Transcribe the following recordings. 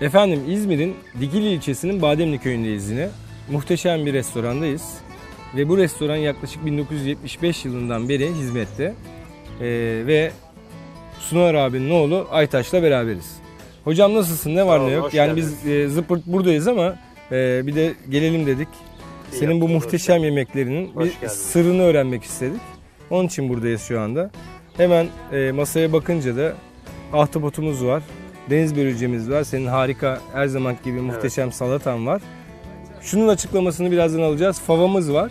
Efendim İzmir'in Dikili ilçesinin Bademli köyündeyiz yine. Muhteşem bir restorandayız. Ve bu restoran yaklaşık 1975 yılından beri hizmette. Ee, ve Sunar abinin oğlu Aytaş'la beraberiz. Hocam nasılsın? Ne var Sağ ol, ne yok? hoş Yani geldiniz. biz e, zıpırt buradayız ama e, bir de gelelim dedik. İyi Senin bu yaptınız, muhteşem yemeklerinin Hoş bir geldiniz. sırrını öğrenmek istedik. Onun için buradayız şu anda. Hemen e, masaya bakınca da ahtapotumuz var. Deniz börülcemiz var. Senin harika her zaman gibi muhteşem salatan var. Şunun açıklamasını birazdan alacağız. Favamız var.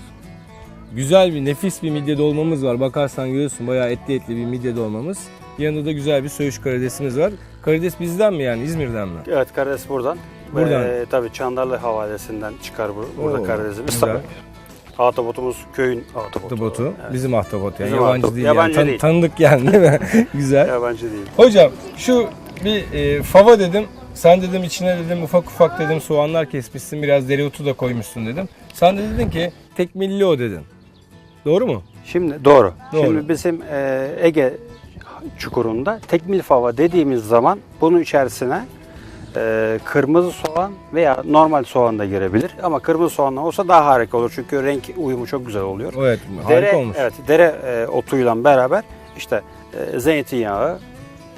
Güzel bir nefis bir midye dolmamız var. Bakarsan görüyorsun bayağı etli etli bir midye dolmamız. Yanında da güzel bir söğüş karidesimiz var. Karides bizden mi yani İzmir'den mi? Evet karides buradan. Buradan. Ee, tabii Çandarlı havalesinden çıkar bu, burada Oo, karidesimiz. güzel. Tabii. Ahtapotumuz köyün ahtapotu. Ahtapotu. Evet. Bizim ahtapot yani. Bizim yabancı ahtapot. değil Yabancı yani. Tan- değil. tanıdık yani değil mi? güzel. Yabancı değil. Hocam şu bir e, fava dedim. Sen dedim içine dedim ufak ufak dedim soğanlar kesmişsin biraz dereotu da koymuşsun dedim. Sen de dedin ki tekmilli o dedin. Doğru mu? Şimdi doğru. Doğru. Şimdi bizim e, Ege çukurunda tekmil fava dediğimiz zaman bunun içerisine e, kırmızı soğan veya normal soğan da girebilir. Ama kırmızı soğanla olsa daha harika olur. Çünkü renk uyumu çok güzel oluyor. Evet harika dere, olmuş. Evet, dere e, otuyla beraber işte e, zeytinyağı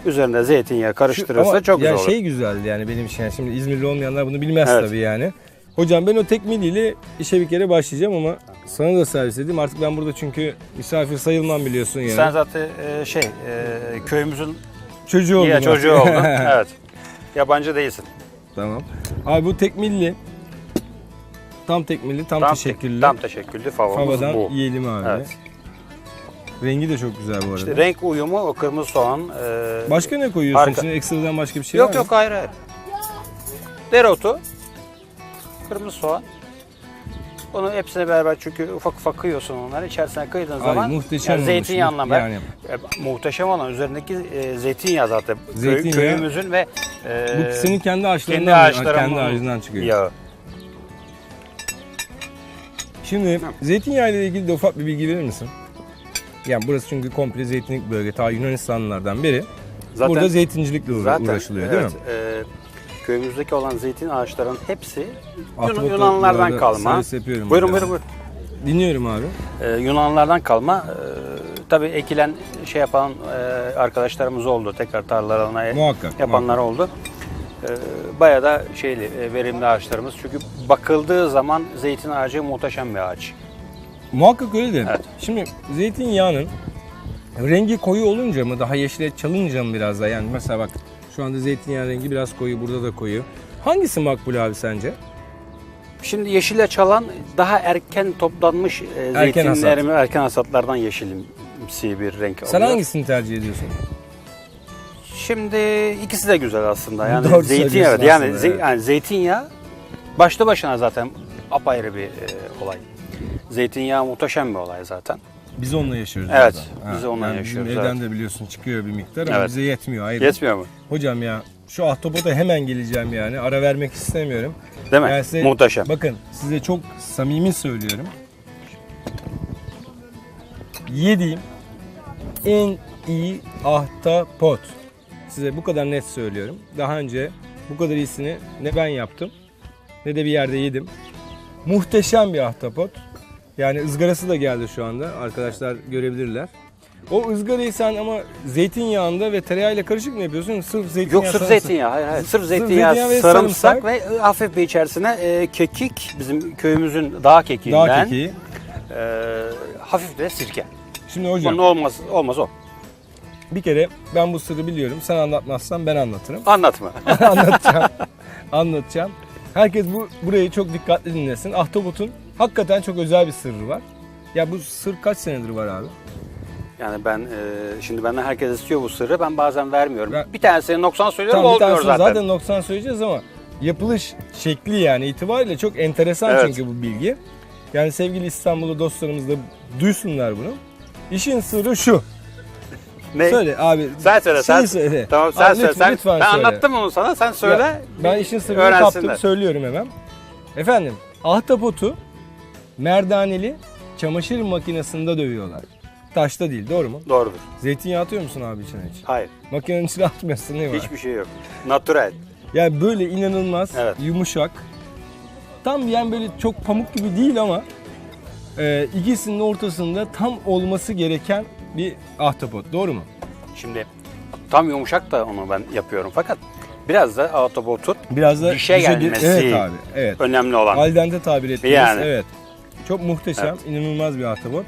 üzerine zeytinyağı karıştırırsa Ama çok güzel yani olur. şey güzeldi yani benim için. Yani şimdi İzmirli olmayanlar bunu bilmez Evet. tabii yani. Hocam ben o tekmiliyle işe bir kere başlayacağım ama sana da servis edeyim. Artık ben burada çünkü misafir sayılmam biliyorsun yani. Sen zaten e, şey e, köyümüzün çocuğu oldun. ya artık. çocuğu oldun. evet. Yabancı değilsin. Tamam. Abi bu tekmilli. Tam tekmilli, tam, teşekküllü. Tam teşekküllü favamız Favadan bu. yiyelim abi. Evet. Rengi de çok güzel bu arada. İşte renk uyumu o kırmızı soğan. e, Başka ne koyuyorsun Harika. içine? Ekstradan başka bir şey yok var mı? yok hayır hayır. Dereotu, kırmızı soğan. Onu hepsine beraber çünkü ufak ufak kıyıyorsun onları. İçerisine kıydığın Ay, zaman muhteşem yani olmuş. zeytinyağından ben Yani E, muhteşem olan üzerindeki e, zeytinyağı zaten. Köy- Zeytinyağı. köyümüzün ve e, bu senin kendi ağaçlarından, kendi ağaçlarımın kendi ağacından çıkıyor. yağı. Şimdi zeytinyağı ile ilgili de ufak bir bilgi verir misin? Yani burası çünkü komple zeytinlik bölge. Ta Yunanistanlılardan beri. Zaten Burada zeytincilikle uğra- zaten uğraşılıyor değil mi? evet, e, köyümüzdeki olan zeytin ağaçlarının hepsi Yun- arada kalma. servis yapıyorum Buyurun burada. buyurun buyurun. Dinliyorum abi. Ee, Yunanlılardan kalma. E, tabii ekilen şey yapan e, arkadaşlarımız oldu. Tekrar tarlalarına Muhakkak. yapanlar oldu. E, bayağı da şeyli e, verimli ağaçlarımız. Çünkü bakıldığı zaman zeytin ağacı muhteşem bir ağaç. Muhakkak öyle de. Evet. Şimdi zeytinyağının rengi koyu olunca mı daha yeşile çalınca mı biraz da yani mesela bak şu anda zeytinyağı rengi biraz koyu burada da koyu. Hangisi makbul abi sence? Şimdi yeşile çalan daha erken toplanmış e, zeytinlerimi erken hasatlardan yeşilimsi bir renk Sen oluyor. hangisini tercih ediyorsun? Şimdi ikisi de güzel aslında. Yani Doğru zeytinyağı evet. söylüyorsun Yani, aslında, ze- evet. yani zeytinyağı başlı başına zaten apayrı bir e, olay. Zeytinyağı muhteşem bir olay zaten. Biz onunla yaşıyoruz. Evet, burada. biz onunla yani yaşıyoruz, Bizim evden evet. de biliyorsun çıkıyor bir miktar ama Evet. bize yetmiyor. Hayır. Yetmiyor mu? Hocam ya şu ahtapota hemen geleceğim yani. Ara vermek istemiyorum. Değil mi? Yani size- Muhteşem. Bakın size çok samimi söylüyorum. Yediğim en iyi ahtapot. Size bu kadar net söylüyorum. Daha önce bu kadar iyisini ne ben yaptım ne de bir yerde yedim. Muhteşem bir ahtapot. Yani ızgarası da geldi şu anda. Arkadaşlar görebilirler. O ızgarayı sen ama zeytinyağında ve tereyağıyla karışık mı yapıyorsun? Sırf zeytinyağı Yok sırf sarımsak- zeytinyağı. Hayır hayır. Sırf zeytinyağı zeytinyağı, ve sarımsak, sarımsak. ve hafif bir içerisine e, kekik bizim köyümüzün dağ kekiğinden. Dağ kekiği. e, hafif de sirke. Şimdi hocam Bunun olmaz olmaz o. bir kere ben bu sırrı biliyorum. Sen anlatmazsan ben anlatırım. Anlatma. anlatacağım. anlatacağım. Herkes bu burayı çok dikkatli dinlesin. Ahtapot'un hakikaten çok özel bir sırrı var. Ya bu sır kaç senedir var abi? Yani ben e, şimdi benden herkes istiyor bu sırrı. Ben bazen vermiyorum. Ben- Bir tanesini noksan söylüyorum Tamam olmuyor zaten. zaten 90 söyleyeceğiz ama yapılış şekli yani itibariyle çok enteresan Evet. çünkü bu bilgi. Yani sevgili İstanbul'da dostlarımız da duysunlar bunu. İşin sırrı şu. Ne? Söyle abi. Sen söyle sen. Söyle. Tamam sen Abi söyle. lütfen, Sen, lütfen ben söyle. anlattım onu sana. Sen söyle. Ya, ben işin sırrını kaptım söylüyorum hemen. Efendim ahtapotu merdaneli çamaşır makinesinde dövüyorlar. Taşta değil doğru mu? Doğrudur. Zeytinyağı atıyor musun abi içine hiç? Hayır. Makinenin içine atmıyorsun değil mi? Hiçbir şey yok. Natural. Yani böyle inanılmaz Evet. yumuşak. Tam yani böyle çok pamuk gibi değil ama e, ikisinin ortasında tam olması gereken bir ahtapot. Doğru mu? Şimdi tam yumuşak da onu ben yapıyorum fakat biraz da ahtapotun Biraz da Dişe gelmesi. Evet abi. Evet. önemli olan. Al dente tabir ettiniz. Yani. Evet. Çok muhteşem, inanılmaz bir ahtapot.